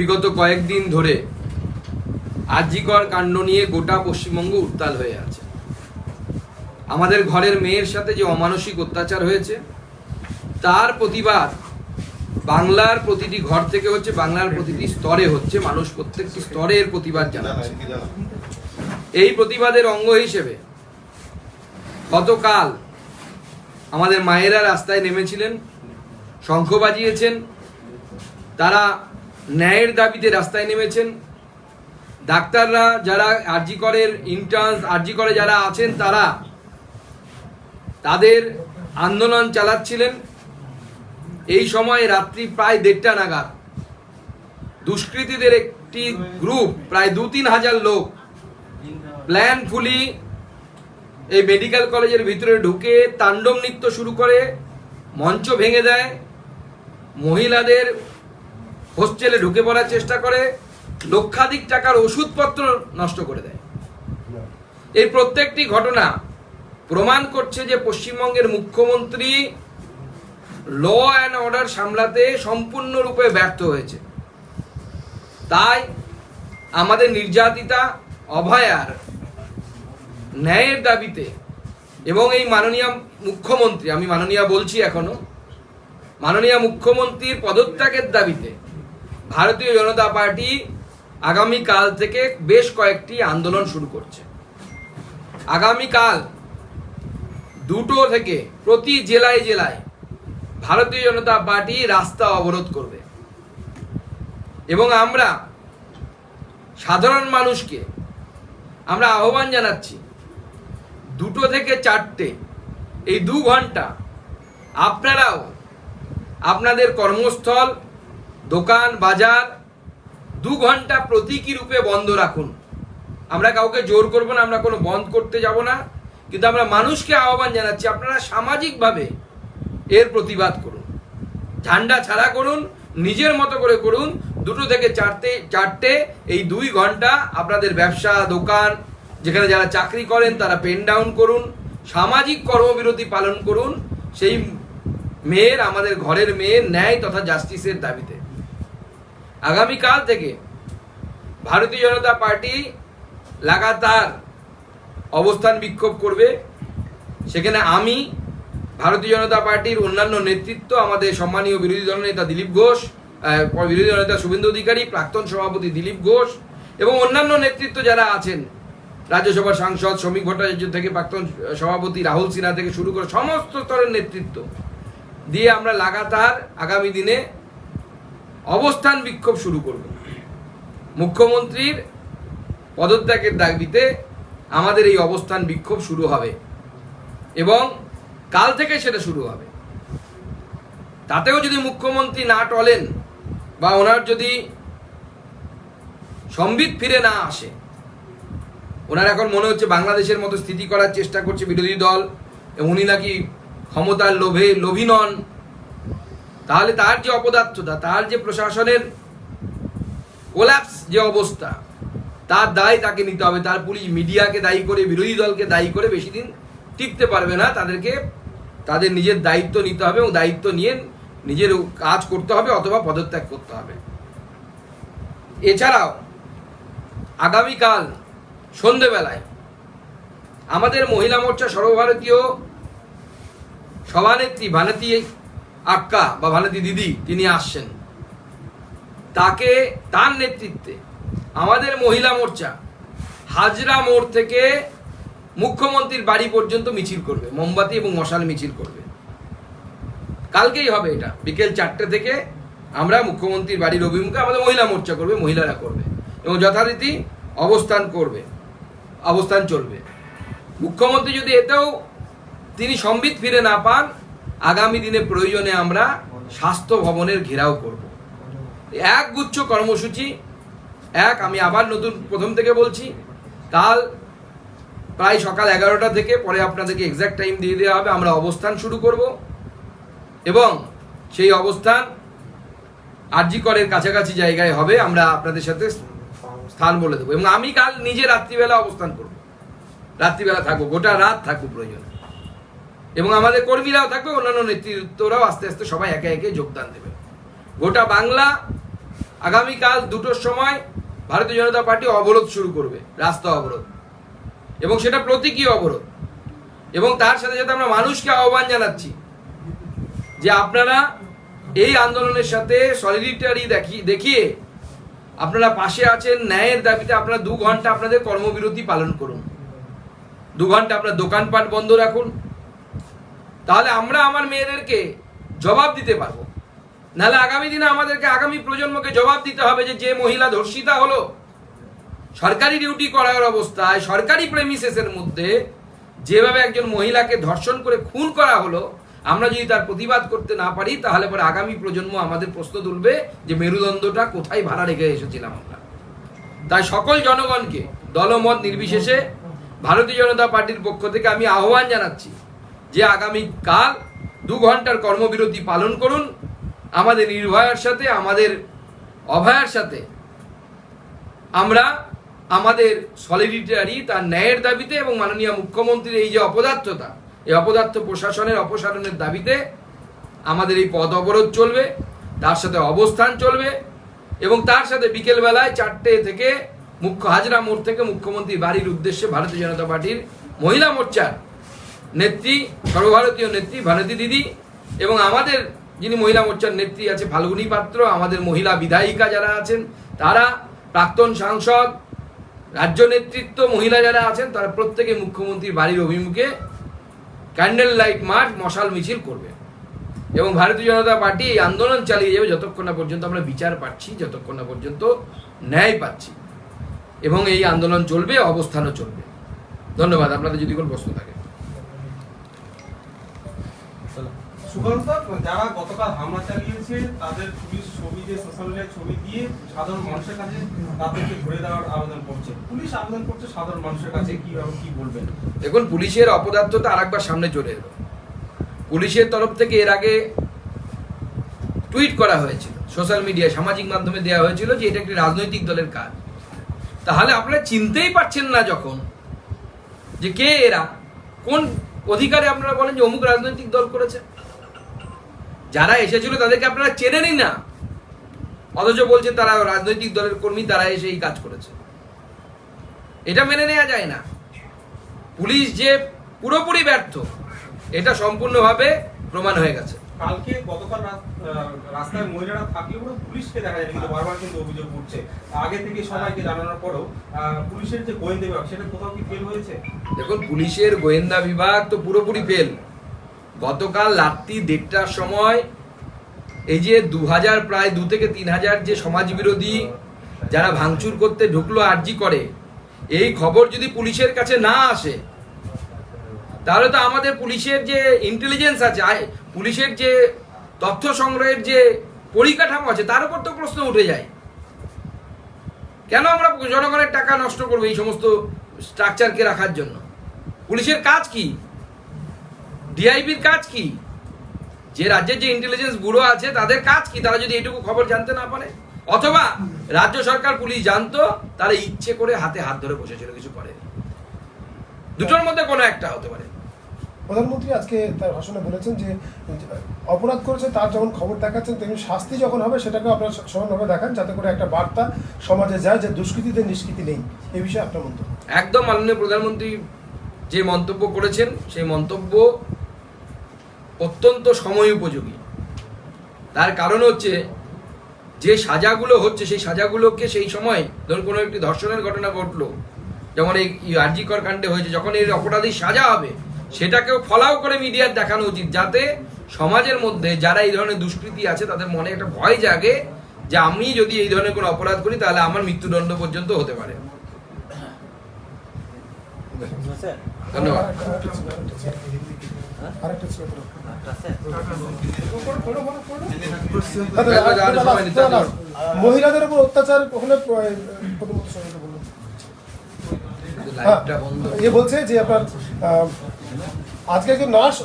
বিগত কয়েকদিন ধরে আরজিকর কাণ্ড নিয়ে গোটা পশ্চিমবঙ্গ উত্তাল হয়ে আছে। আমাদের ঘরের মেয়ের সাথে যে অমানসিক অত্যাচার হয়েছে, তার প্রতিবাদ বাংলার প্রতিটি ঘর থেকে হচ্ছে, বাংলার প্রতিটি স্তরে হচ্ছে, মানুষ প্রত্যেকটি স্তরে এর প্রতিবাদ জানাচ্ছে। এই প্রতিবাদের অঙ্গ হিসেবে গতকাল আমাদের মায়েরা রাস্তায় নেমেছিলেন, শঙ্খ বাজিয়েছেন, তারা ন্যায়ের দাবিতে রাস্তায় নেমেছেন। ডাক্তাররা যারা আরজি করের ইন্টার্নস আরজি করে যারা আছেন তারা তাদের আন্দোলন চালাচ্ছিলেন। এই সময় রাত্রি প্রায় দেড়টা নাগাদ। দুষ্কৃতীদের একটি গ্রুপ প্রায় দু তিন হাজার লোক প্ল্যানফুলি এই মেডিকেল কলেজের ভিতরে ঢুকে তাণ্ডব নৃত্য শুরু করে, মঞ্চ ভেঙে দেয়। মহিলাদের হোস্টেলে ঢুকে পড়ার চেষ্টা করে, লক্ষাধিক টাকার ওষুধপত্র নষ্ট করে দেয়। এই প্রত্যেকটি ঘটনা প্রমাণ করছে যে পশ্চিমবঙ্গের মুখ্যমন্ত্রী ল অ্যান্ড অর্ডার সামলাতে সম্পূর্ণরূপে ব্যর্থ হয়েছে। তাই আমাদের নির্যাতিতা, অভয়ার ন্যায়ের দাবিতে এবং এই মাননীয় মুখ্যমন্ত্রী, আমি মাননীয় বলছি এখনও, মাননীয় মুখ্যমন্ত্রীর পদত্যাগের দাবিতে ভারতীয় জনতা পার্টি আগামী কাল থেকে বেশ কয়েকটি আন্দোলন শুরু করছে। আগামী কাল দুটো থেকে প্রতি জেলায় জেলায় ভারতীয় জনতা পার্টি রাস্তা অবরোধ করবে। এবং আমরা সাধারণ মানুষকে আমরা আহ্বান জানাচ্ছি, দুটো থেকে চারটে, এই দু ঘণ্টা আপনারাও আপনাদের কর্মস্থল দোকান, বাজার দু ঘণ্টা প্রতীকী রূপে বন্ধ রাখুন। আমরা কাউকে জোর করব না, আমরা কোনো বন্ধ করতে যাব না, কিন্তু আমরা মানুষকে আহ্বান জানাচ্ছি, আপনারা সামাজিকভাবে এর প্রতিবাদ করুন। ঝান্ডা ছাড়া করুন, নিজের মতো করে করুন, দুটো থেকে চারটে চারটে, এই দুই ঘণ্টা আপনাদের ব্যবসা, দোকান, যেখানে যারা চাকরি করেন তারা পেন ডাউন করুন, সামাজিক কর্মবিরতি পালন করুন, সেই মেয়ের, আমাদের ঘরের মেয়ের ন্যায় তথা জাস্টিসের দাবিতে। আগামীকাল থেকে ভারতীয় জনতা পার্টি লাগাতার অবস্থান বিক্ষোভ করবে। সেখানে আমি, ভারতীয় জনতা পার্টির অন্যান্য নেতৃত্ব, আমাদের সম্মানীয় বিরোধী দলনেতা দিলীপ ঘোষ বিরোধী দলনেতা শুভেন্দু অধিকারী, প্রাক্তন সভাপতি দিলীপ ঘোষ এবং অন্যান্য নেতৃত্ব যারা আছেন, রাজ্যসভার সাংসদ শ্রমিক ভট্টাচার্য থেকে প্রাক্তন সভাপতি রাহুল সিনহা থেকে শুরু করে সমস্ত স্তরের নেতৃত্ব, দিয়ে আমরা লাগাতার আগামী দিনে অবস্থান বিক্ষোভ শুরু করব। মুখ্যমন্ত্রীর পদত্যাগের দাবিতে আমাদের এই অবস্থান বিক্ষোভ শুরু হবে এবং কাল থেকে সেটা শুরু হবে। তাতেও যদি মুখ্যমন্ত্রী না টলেন বা ওনার যদি সম্বিত ফিরে না আসে, ওনার এখন মনে হচ্ছে বাংলাদেশের মতো স্থিতি করার চেষ্টা করছে বিরোধী দল, উনি নাকি ক্ষমতার লোভে লোভী নন। তাহলে তার যে অপদার্থতা, তার যে প্রশাসনের কোল্যাপস যে অবস্থা, তার দায় তাকে নিতে হবে। তার পুলিশ মিডিয়াকে দায়ী করে, বিরোধী দলকে দায়ী করে বেশি দিন টিকতে পারবে না। তাদেরকে, তাদের নিজের দায়িত্ব নিতে হবে এবং দায়িত্ব নিয়ে নিজের কাজ করতে হবে অথবা পদত্যাগ করতে হবে। এছাড়াও, আগামীকাল সন্ধেবেলায় আমাদের মহিলা মোর্চা সর্বভারতীয় সভানেত্রী ভানতী আক্কা বা ভানতী দিদি, তিনি আসছেন। তাকে, তার নেতৃত্বে আমাদের মহিলা মোর্চা হাজরা মোড় থেকে মুখ্যমন্ত্রীর বাড়ি পর্যন্ত মিছিল করবে, মোমবাতি এবং মশাল মিছিল করবে। কালকেই হবে এটা, বিকেল চারটে থেকে আমরা মুখ্যমন্ত্রীর বাড়ির অভিমুখে আমাদের মহিলা মোর্চা করবে, মহিলারা করবে এবং যথারীতি অবস্থান করবে, অবস্থান চলবে। মুখ্যমন্ত্রী যদি এতেও তিনি সম্বিত ফিরে না পান আগামী দিনে প্রয়োজনে আমরা স্বাস্থ্য ভবনের ঘেরাও করব। এক গুচ্ছ কর্মসূচি, এক আমি আবার নতুন প্রথম থেকে বলছি কাল প্রায় সকাল এগারোটা থেকে, পরে আপনাদেরকে এক্সাক্ট টাইম দিয়ে দেওয়া হবে, আমরা অবস্থান শুরু করব এবং সেই অবস্থান আরজি করের কাছাকাছি জায়গায় হবে, আমরা আপনাদের সাথে স্থান বলে দেবো এবং আমি কাল নিজে রাত্রিবেলা অবস্থান করব। রাত্রিবেলা থাকব, গোটা রাত থাকব প্রয়োজন। এবং আমাদের কর্মীরাও থাকবে, অন্যান্য নেতৃত্বরাও আস্তে আস্তে সবাই একে একে যোগদান দেবে গোটা বাংলা আগামীকাল দুটোর সময় ভারতীয় জনতা পার্টি অবরোধ শুরু করবে, রাস্তা অবরোধ। এবং সেটা প্রতীকী অবরোধ। এবং তার সাথে সাথে আমরা মানুষকে আহ্বান জানাচ্ছি যে আপনারা এই আন্দোলনের সাথে সলিডিটারি দেখি দেখিয়ে আপনারা পাশে আছেন, ন্যায়ের দাবিতে আপনারা দু ঘণ্টা আপনাদের কর্মবিরতি পালন করুন। দু ঘণ্টা আপনার দোকানপাট বন্ধ রাখুন। তাহলে আমরা আমার মেয়েদেরকে জবাব দিতে পারব। নাহলে আগামী দিনে আমাদেরকে আগামী প্রজন্মকে জবাব দিতে হবে যে যে মহিলা ধর্ষিতা হলো, সরকারি ডিউটি করার অবস্থায়, সরকারি প্রেমিসেসের মধ্যে যেভাবে একজন মহিলাকে ধর্ষণ করে খুন করা হলো, আমরা যদি তার প্রতিবাদ করতে না পারি, তাহলে পরে আগামী প্রজন্ম আমাদের প্রশ্ন তুলবে যে, মেরুদণ্ডটা কোথায় ভাড়া রেখে এসেছিলাম আমরা। তাই সকল জনগণকে দলমত নির্বিশেষে ভারতীয় জনতা পার্টির পক্ষ থেকে আমি আহ্বান জানাচ্ছি যে আগামী কাল দু ঘণ্টার কর্মবিরতি পালন করুন, আমাদের নির্ভয়ার সাথে, আমাদের অভয়ার সাথে। আমরা আমাদের সলিডিটারি তার ন্যায়ের দাবিতে এবং মাননীয় মুখ্যমন্ত্রীর এই যে অপদার্থতা, এই অপদার্থ প্রশাসনের অপসারণের দাবিতে আমাদের এই পদ অবরোধ চলবে, তার সাথে অবস্থান চলবে এবং তার সাথে বিকেলবেলায় চারটে থেকে মুখ্য হাজরা মোড় থেকে মুখ্যমন্ত্রী বাড়ির উদ্দেশ্যে ভারতীয় জনতা পার্টির মহিলা মোর্চার নেত্রী, সর্বভারতীয় নেত্রী, ভারতী দিদি এবং আমাদের যিনি মহিলা মোর্চার নেত্রী আছে ফাল্গুনী পাত্র, আমাদের মহিলা বিধায়িকা যারা আছেন, তারা প্রাক্তন সাংসদ, রাজ্য নেতৃত্ব মহিলা যারা আছেন, তারা প্রত্যেকে মুখ্যমন্ত্রীর বাড়ির অভিমুখে ক্যান্ডেল লাইট মার্চ মশাল মিছিল করবে। এবং ভারতীয় জনতা পার্টি এই আন্দোলন চালিয়ে যাবে যতক্ষণ না পর্যন্ত আমরা বিচার পাচ্ছি, যতক্ষণ না পর্যন্ত ন্যায় পাচ্ছি। এবং এই আন্দোলন চলবে, অবস্থানও চলবে। ধন্যবাদ, আপনাদের যদি কোনো প্রশ্ন থাকে। যারা চালিয়েছে তাদের পুলিশ ছবি সোশ্যাল ছবি দিয়ে সাধারণ মানুষের কাছে তাদেরকে ধরে দেওয়ার আবেদন করছে। পুলিশ আবেদন করছে সাধারণ মানুষের কাছে বলবেন? দেখুন, পুলিশের অপদার্থতা আরেকবার সামনে চলে এলো। পুলিশের তরফ থেকে এর আগে টুইট করা হয়েছিল সোশ্যাল মিডিয়ায় সামাজিক মাধ্যমে দেওয়া হয়েছিল যে এটা একটি রাজনৈতিক দলের কাজ। তাহলে আপনারা চিনতেই পারছেন না যখন যে কে এরা, কোন অধিকারে আপনারা বলেন যে অমুক রাজনৈতিক দল করেছে। যারা এসেছিল তাদেরকে আপনারা চেনেনই না। অথচ বলছেন তারা রাজনৈতিক দলের কর্মী তারা এসে এই কাজ করেছে। এটা মেনে নেওয়া যায় না। পুলিশ যে পুরোপুরি ব্যর্থ এটা সম্পূর্ণভাবে প্রমাণ হয়ে গেছে। কালকে গতকাল রাস্তায় মহিলারা থাকলে পুরো পুলিশকে দেখা যায় কিন্তু বারবার কিন্তু অভিযোগ উঠছে। আগে থেকে সবাইকে জানানোর পরও পুলিশের যে গোয়েন্দা বিভাগ সেটা কোথাও কি ফেল হয়েছে? দেখুন পুলিশের গোয়েন্দা বিভাগ তো পুরোপুরি ফেল গতকাল রাত্রি দেড়টার সময় এই যে দু হাজার, প্রায় দু থেকে তিন হাজার যে সমাজ বিরোধী যারা ভাঙচুর করতে ঢুকলো আর্জি করে, এই খবর যদি পুলিশের কাছে না আসে, তাহলে তো আমাদের পুলিশের যে ইন্টেলিজেন্স আছে পুলিশের যে তথ্য সংগ্রহের যে পরিকাঠামো আছে, তার উপর তো প্রশ্ন উঠে যায়। কেন আমরা জনগণের টাকা নষ্ট করব এই সমস্ত স্ট্রাকচারকে রাখার জন্য? পুলিশের কাজ কি? ডিআইবির কাজ কি? যে রাজ্যের যে ইন্টেলিজেন্স ব্যুরো আছে তাদের কাজ কি? তারা যদি এইটুকু খবর জানতে না পারে? অথবা রাজ্য সরকার পুলিশ জানতো তারা ইচ্ছে করে হাতে হাত ধরে বসেছিল কিছু করে দুটোর মধ্যে কোনো একটা হতে পারে। প্রধানমন্ত্রী আজকে তার ভাষণে বলেছেন যে অপরাধ করেছে তার যখন খবর দেখাচ্ছেন তেমনি শাস্তি যখন হবে সেটাকে আপনার সমানভাবে দেখান যাতে করে একটা বার্তা সমাজে যায় যে দুষ্কৃতীদের নিষ্কৃতি নেই। এ বিষয়ে আপনার মন্তব্য? একদম মাননীয় প্রধানমন্ত্রী যে মন্তব্য করেছেন সেই মন্তব্য অত্যন্ত সময় উপযোগী। তার কারণ হচ্ছে, যে সাজাগুলো হচ্ছে, সেই সাজাগুলোকে সেই সময় ধরুন কোনো একটি ধর্ষণের ঘটনা ঘটলো, যেমন এই আরজিকর কাণ্ডে হয়েছে, যখন এর অপরাধী সাজা হবে, সেটাকেও ফলাও করে মিডিয়ার দেখানো উচিত, যাতে সমাজের মধ্যে যারা এই ধরনের দুষ্কৃতি আছে, তাদের মনে একটা ভয় জাগে যে আমি যদি এই ধরনের কোনো অপরাধ করি, তাহলে আমার মৃত্যুদণ্ড পর্যন্ত হতে পারে ধন্যবাদ আরেকটা ছিল, আরেকটা ছিল। আরেকটা ছিল পুরো। দাদা, দাদা, দাদা, দাদা, সময় নিতে দাদা, মহিলাদের উপর অত্যাচার হলে হ্যাঁ, এ বলছে যে আপনার আহ, আজকে একজন নার্স